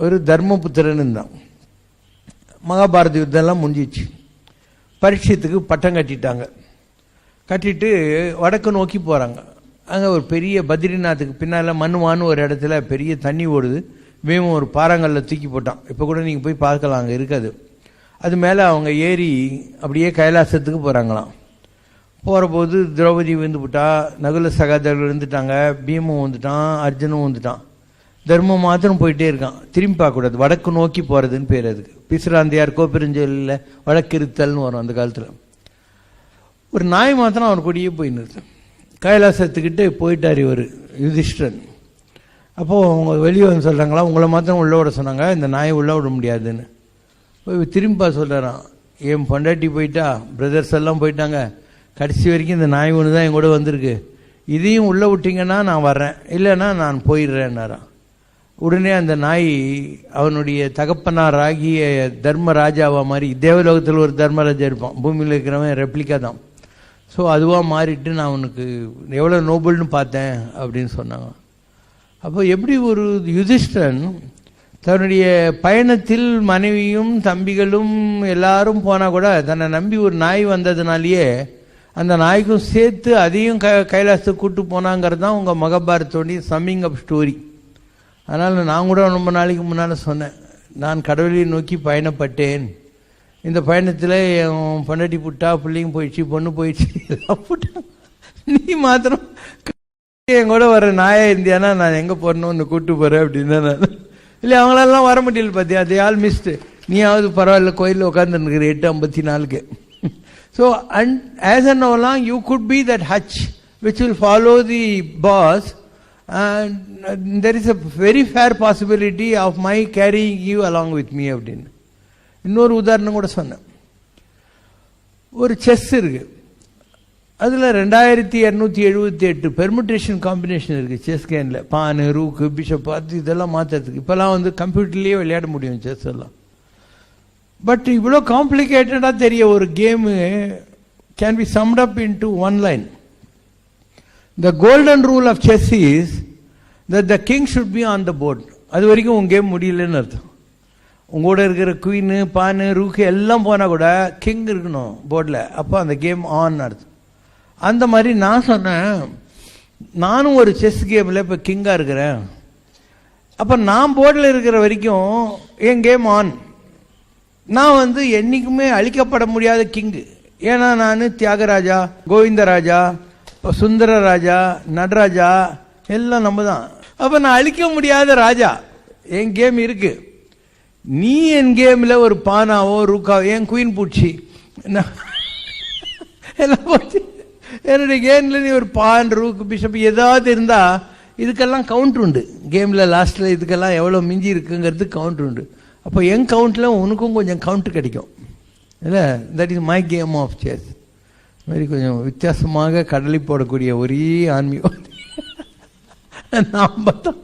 ஒரு தர்மபுத்திரன் இருந்தான் மகாபாரத யுத்தம்லாம் முடிஞ்சிச்சு பரீட்சத்துக்கு பட்டம் கட்டிட்டாங்க கட்டிட்டு வடக்கு நோக்கி போகிறாங்க அங்கே ஒரு பெரிய பத்ரிநாத்துக்கு பின்னால் மண்ணுவான்னு ஒரு இடத்துல பெரிய தண்ணி ஓடுது வேவும் ஒரு பாறாங்கல்ல தூக்கி போட்டான் இப்போ கூட நீங்கள் போய் பார்க்கலாம் அங்கே இருக்காது அது மேலே அவங்க ஏறி அப்படியே கைலாசத்துக்கு போகிறாங்களாம் போகிற போது திரௌபதி விழுந்து விட்டா நகுல சகாதர்கள் விழுந்துட்டாங்க பீமும் வந்துட்டான் அர்ஜுனும் வந்துட்டான் தர்மம் மாத்திரம் போயிட்டே இருக்கான். திரும்பி பார்க்கக்கூடாது. வடக்கு நோக்கி போகிறதுன்னு பேர் அதுக்கு. பிசுராந்தியார் கோப்பெருஞ்சலில் வடக்கு இருத்தல்னு வரும் அந்த காலத்தில். ஒரு நாய் மாத்திரம் அவர் கூடயே போய் நிறுத்து. கைலாசத்துக்கிட்டே போயிட்டார் இவர் யுதிஷ்டன் அப்போது அவங்க வெளியே வந்து சொல்கிறாங்களா உங்களை மாத்திரம் உள்ளே விட சொன்னாங்க. இந்த நாயை உள்ளே விட முடியாதுன்னு. போய் திரும்பி சொல்கிறான் என் பொண்டாட்டி போயிட்டா பிரதர்ஸ் எல்லாம் போயிட்டாங்க. கடைசி வரைக்கும் இந்த நாய் ஒன்று தான் என் கூட வந்திருக்கு. இதையும் உள்ளே விட்டிங்கன்னா நான் வர்றேன். இல்லைன்னா நான் போயிடுறேன்னாரான் உடனே அந்த நாய் அவனுடைய தகப்பனார் ஆகிய தர்மராஜாவா மாதிரி தேவலோகத்தில் ஒரு தர்மராஜா இருப்பான். பூமியில் இருக்கிறவன் ரெப்ளிகா தான். ஸோ அதுவாக மாறிட்டு நான் அவனுக்கு எவ்வளோ நோபல்னு பார்த்தேன் அப்படின்னு சொன்னாங்க. அப்போ எப்படி ஒரு யுதிஷ்டன் தன்னுடைய பயணத்தில் மனைவியும் தம்பிகளும் எல்லாரும் போனால் கூட தன்னை நம்பி ஒரு நாய் வந்ததுனாலேயே அந்த நாய்க்கும் சேர்த்து அதையும் க கைலாசத்துக்கு கூப்பிட்டு போனாங்கிறது தான் உங்கள் மகாபாரத்தோடைய சம்மிங் அப் ஸ்டோரி அதனால் நான் கூட ரொம்ப நாளைக்கு முன்னால் சொன்னேன் நான் கடவுளை நோக்கி பயணப்பட்டேன். இந்த பயணத்தில் என் பொண்டாட்டி புட்டா பிள்ளைங்க போயிடுச்சு பொண்ணு போயிடுச்சு எல்லாம் நீ மாத்திரம் என் கூட வர நாயா இருந்தியானா நான் எங்கே போடணும் ஒன்று கூப்பிட்டு போகிறேன் அப்படின்னு நான். இல்லை அவங்களெல்லாம் வர முடியல பார்த்தியா அதே ஆல் மிஸ்டு நீயாவது பரவாயில்ல கோயிலில் உட்காந்துருக்குற எட்டு ஐம்பத்தி நாலுக்கு. So and as an alarm you could be that such which will follow the pass there is a very fair possibility of my carrying you along with me அப்படின்னு. இன்னொரு உதாரணம் கூட சொன்னேன். ஒரு செஸ் இருக்கு. அதில் ரெண்டாயிரத்தி இரநூத்தி எழுபத்தி எட்டு பெர்முட்டேஷன் காம்பினேஷன் இருக்குது செஸ் கேனில் பானு ரூக்கு பிஷப் அது இதெல்லாம் மாற்றுறதுக்கு இப்போல்லாம் வந்து கம்ப்யூட்டர்லேயே விளையாட முடியும் செஸ் எல்லாம். பட் இவ்வளோ காம்ப்ளிகேட்டடாக தெரிய ஒரு game can be summed up in to one line the golden rule of chess is that the king should be on the board அது வரைக்கும் உங்கள் கேம் முடியலன்னு அர்த்தம். உங்களோட இருக்கிற குயின் பானு ரூக்கு எல்லாம் போனால் கூட கிங் இருக்கணும் போர்டில் அப்போ அந்த கேம் ஆன் அர்த்தம். அந்த மாதிரி நான் சொன்னேன். நானும் ஒரு செஸ் கேமில் இப்போ கிங்காக இருக்கிறேன். அப்போ நான் போர்டில் இருக்கிற வரைக்கும் என் கேம் ஆன் நான் வந்து என்றைக்குமே அழிக்கப்பட முடியாத கிங்கு ஏன்னா நான் தியாகராஜா கோவிந்தராஜா சுந்தர ராஜா நடராஜா எல்லாம் நம்ம தான் அப்போ நான் அழிக்க முடியாத ராஜா. என் கேம் இருக்கு. நீ என் கேமில் ஒரு பானாவோ ரூக்காவோ என் குயின் பூச்சி. எல்லாம் போச்சு? என்னுடைய கேமில் நீ ஒரு பான் ரூக் பிஷப் ஏதாவது இருந்தால் இதுக்கெல்லாம் கவுண்ட் உண்டு. கேமில் லாஸ்ட்டில் இதுக்கெல்லாம் எவ்வளோ மிஞ்சி இருக்குங்கிறது கவுண்ட் உண்டு. அப்போ என் கவுண்ட்டில் உனக்கும் கொஞ்சம் கவுண்ட் கிடைக்கும். இல்லை? That is my game of chess மாதிரி கொஞ்சம் வித்தியாசமாக கடலை போடக்கூடிய ஒரே ஆன்மீகம் நாம் பார்த்தோம்